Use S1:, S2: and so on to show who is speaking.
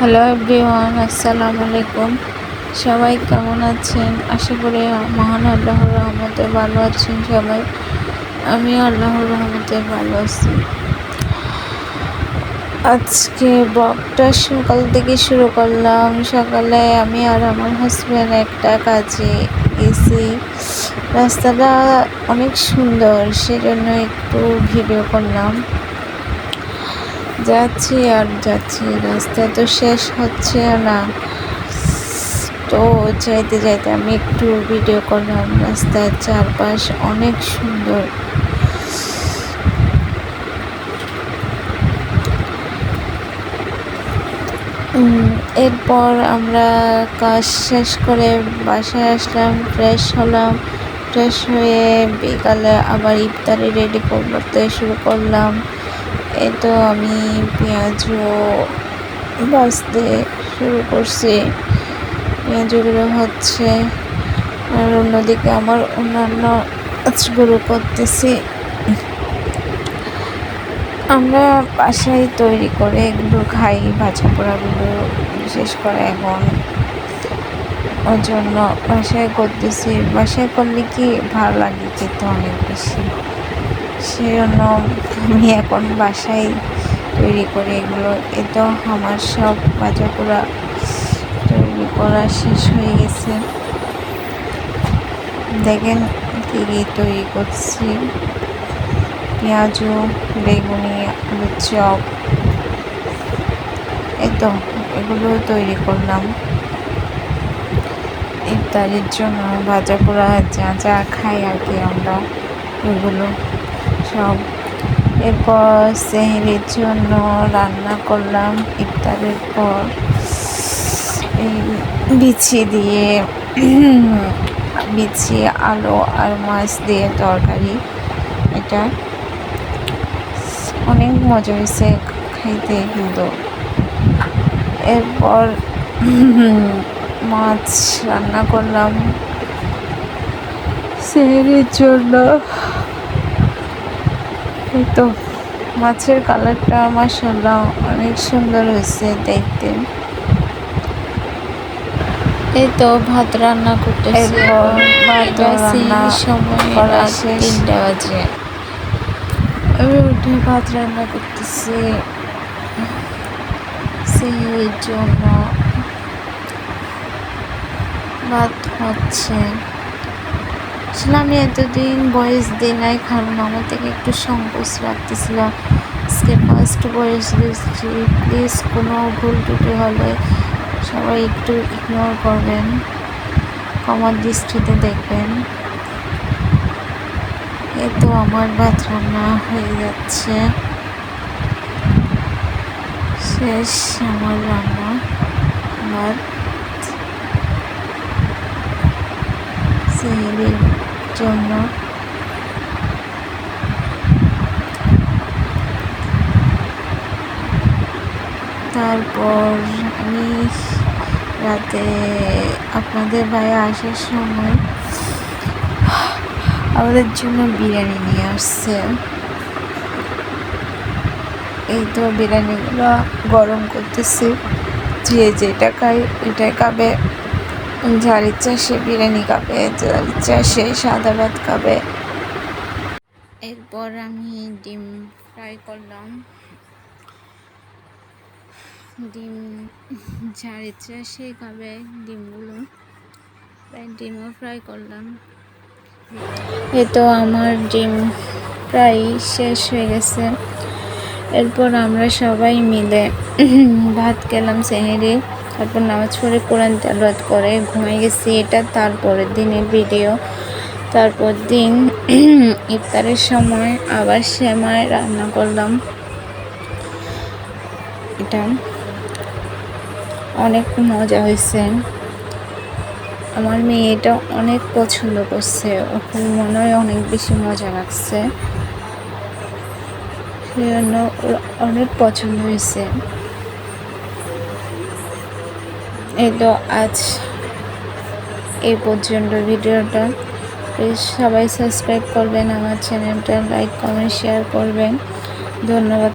S1: Hello everyone আসসালামু আলাইকুম। সবাই কেমন আছেন? আশা করি মহান আল্লাহর রহমতে ভালো আছেন সবাই। আমি আল্লাহর রহমতে ভালো আছি। আজকে ব্লগটা সকাল থেকে শুরু করলাম। সকালে আমি আর আমার হাজব্যান্ড একটা কাজে গেছি। রাস্তাটা অনেক সুন্দর, সেজন্য একটু ভিডিও করলাম। যাচ্ছি আর যাচ্ছি, রাস্তা তো শেষ হচ্ছে না। তো যাইতে যাইতে আমি একটু ভিডিও করলাম, রাস্তার চারপাশ অনেক সুন্দর। এরপর আমরা কাজ শেষ করে বাসায় আসলাম ফ্রেশ হলাম ফ্রেশ হয়ে বিকালে আবার ইফতারি রেডি করতে শুরু করলাম। এই তো আমি পেঁয়াজও ভাজতে শুরু করছি। পেঁয়াজগুলো হচ্ছে আর অন্যদিকে আমার অন্যান্য কাজগুলো করতেছি। আমরা বাসায় তৈরি করে এগুলো খাই ভাজা পোড়াগুলো বিশেষ করে এখন। ওর জন্য বাসায় করতেছি। বাসায় করলে কি ভালো লাগে খেতে অনেক বেশি? সেজন্য আমি এখন বাসায় তৈরি করি এগুলো। এ তো আমার সব ভাজা পোড়া তৈরি করা শেষ হয়ে গেছে। দেখেন কী কী তৈরি করছি। পেঁয়াজু, বেগুনি, আলুর চপ। এই তো, এগুলো তৈরি করলাম। ইফতারির জন্য ভাজা পোড়া যা যা খাই আর কি আমরা ওগুলো সব। এরপর সেহরির জন্য রান্না করলাম ইফতারের পর। এই বিছি দিয়ে বিছি আলু আর মাছ দিয়ে তরকারি। এটা অনেক মজা হয়েছে খাইতে কিন্তু। এরপর মাছ রান্না করলাম। সেহরির জন্য তো মাছের কালারটা মাসাল্লাহ অনেক সুন্দর হয়েছে দেখতে। এই তো ভাত রান্না করতেছি
S2: এরপর ভাত
S1: বাসি
S2: রান্না
S1: সময়
S2: করা
S1: রাত তিনটা বাজে। আমি উঠে ভাত রান্না করতেছি। সেই জন্য ভাত হচ্ছে। আসলে আমি এতদিন বয়স দিই নাই, কারণ আমার থেকে একটু সংকোচ রাখতেছিল আজকে ফার্স্ট বয়স দিচ্ছি প্লিজ কোনো ভুল টুটি হলে সবাই একটু ইগনোর করবেন কমার দৃষ্টিতে দেখবেন। এই তো আমার ভাত রান্না হয়ে যাচ্ছে। শেষ আমার রান্না ভাত সেহেরির জন্য। তারপর আমি রাতে আপনাদের ভাই আসার সময় আমাদের জন্য বিরিয়ানি নিয়ে আসছে। এই তো বিরিয়ানিগুলো গরম করতেছি। যে যেটা খাই ওইটাই খাবে। যার ইচ্ছা সে বিরিয়ানি খাবে যার ইচ্ছা সে সাদা ভাত খাবে। এরপর আমি ডিম ফ্রাই করলাম। ডিম যার ইচ্ছা সে খাবে ডিমগুলো। ডিমও ফ্রাই করলাম। এই তো আমার ডিম প্রায় শেষ হয়ে গেছে। এরপর আমরা সবাই মিলে ভাত খেলাম সেহেরি। তারপর নামাজ পড়ে কোরআন তেলাওয়াত করে ঘুমাই গেছি। এটা তারপরের দিনের ভিডিও তারপর দিন ইফতারের সময় আবার সেমাই রান্না করলাম। এটা অনেক মজা হয়েছে। আমার মেয়ে এটা অনেক পছন্দ করছে। ওকে মনে হয় অনেক বেশি মজা লাগছে। সেজন্য ওর অনেক পছন্দ হয়েছে। এই তো আজ এই পর্যন্ত ভিডিওটা। প্লিজ সবাই সাবস্ক্রাইব করবেন আমার চ্যানেলটা, লাইক, কমেন্ট শেয়ার করবেন। ধন্যবাদ।